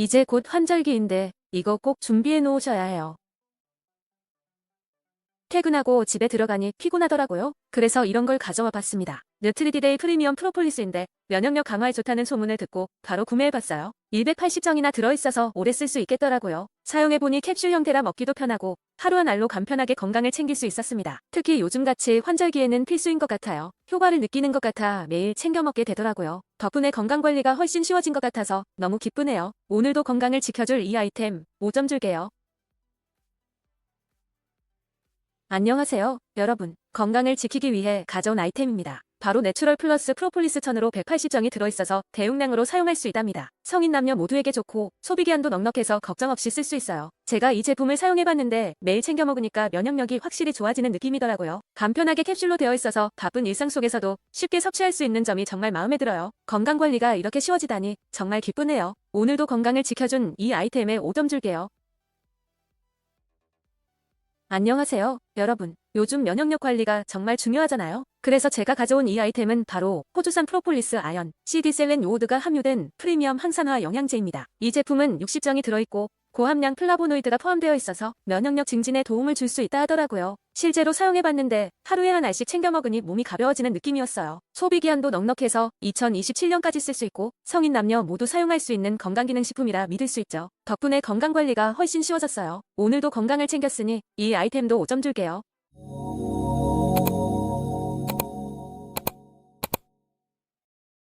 이제 곧 환절기인데 이거 꼭 준비해 놓으셔야 해요. 퇴근하고 집에 들어가니 피곤하더라고요. 그래서 이런 걸 가져와 봤습니다. 느트리디데이 프리미엄 프로폴리스인데 면역력 강화에 좋다는 소문을 듣고 바로 구매해봤어요. 280정이나 들어있어서 오래 쓸 수 있겠더라고요. 사용해보니 캡슐 형태라 먹기도 편하고 하루 한 알로 간편하게 건강을 챙길 수 있었습니다. 특히 요즘같이 환절기에는 필수인 것 같아요. 효과를 느끼는 것 같아 매일 챙겨 먹게 되더라고요. 덕분에 건강관리가 훨씬 쉬워진 것 같아서 너무 기쁘네요. 오늘도 건강을 지켜줄 이 아이템 5점 줄게요. 안녕하세요, 여러분. 건강을 지키기 위해 가져온 아이템입니다. 바로 내추럴 플러스 프로폴리스 천으로 180정이 들어있어서 대용량으로 사용할 수 있답니다. 성인 남녀 모두에게 좋고 소비기한도 넉넉해서 걱정 없이 쓸 수 있어요. 제가 이 제품을 사용해봤는데 매일 챙겨 먹으니까 면역력이 확실히 좋아지는 느낌이더라고요. 간편하게 캡슐로 되어 있어서 바쁜 일상 속에서도 쉽게 섭취할 수 있는 점이 정말 마음에 들어요. 건강관리가 이렇게 쉬워지다니 정말 기쁘네요. 오늘도 건강을 지켜준 이 아이템에 5점 줄게요. 안녕하세요, 여러분. 요즘 면역력 관리가 정말 중요하잖아요. 그래서 제가 가져온 이 아이템은 바로 호주산 프로폴리스 아연, CD셀렌 요오드가 함유된 프리미엄 항산화 영양제입니다. 이 제품은 60정이 들어있고 고함량 플라보노이드가 포함되어 있어서 면역력 증진에 도움을 줄 수 있다 하더라고요. 실제로 사용해봤는데 하루에 한 알씩 챙겨 먹으니 몸이 가벼워지는 느낌이었어요. 소비기한도 넉넉해서 2027년까지 쓸 수 있고 성인 남녀 모두 사용할 수 있는 건강기능식품이라 믿을 수 있죠. 덕분에 건강관리가 훨씬 쉬워졌어요. 오늘도 건강을 챙겼으니 이 아이템도 5점 줄게요.